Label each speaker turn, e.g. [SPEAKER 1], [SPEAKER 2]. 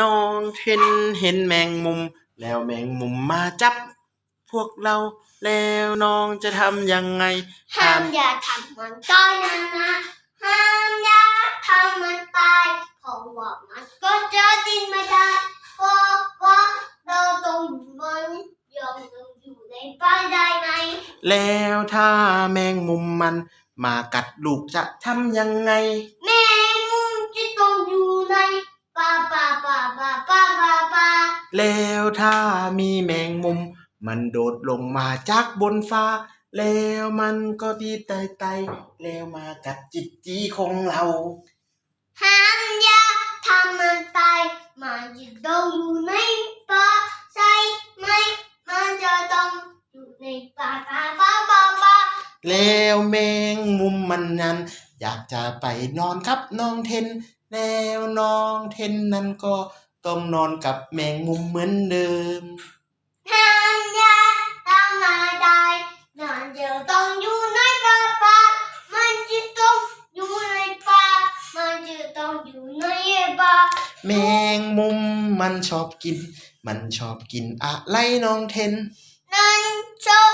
[SPEAKER 1] น้องเทนเห็นแมงมุม แล้วแมงมุมมาจับ พวกเราแล้วน้องจะทำยังไง
[SPEAKER 2] ห้ามอย่าทำมันตายนะนะห้ามอย่าทำมันตายเพราะว่ามันก็จะดิ้นไม่ได้เพราะว่าเราต้องมันยังอยู่ในป่าได้ไหม
[SPEAKER 1] แล้วถ้าแมงมุมมัน มากัดลูกจะทำยังไง
[SPEAKER 2] แล้
[SPEAKER 1] วถ้ามีแมงมุม มันโดดลงมาจากบนฟ้า แล้วมันก็ดีไตไตแล้วมากัดจิตจีของเรา
[SPEAKER 2] ห้ามอย่าทำมันตายมันจะต้องอยู่ในป่าใช่ไหมมันจะต้องอยู่ในป่าป่าป่าป่าป่า
[SPEAKER 1] แล้วแมงมุมมันนั้น อยากจะไปนอนครับน้องเทน แล้วน้องเทนนั้นก็ ต้องนอนกับแมงมุมเหมือนเดิม
[SPEAKER 2] ห้ามอย่าทำมันตายมันจะต้องอยู่ในป่าป่ามันจะต้องอยู่ในป่ามันจะต้องอยู่ในป่า
[SPEAKER 1] แมงมุมมันชอบกิน มันชอบกินอะไรน้องเทน
[SPEAKER 2] นั้นชอบ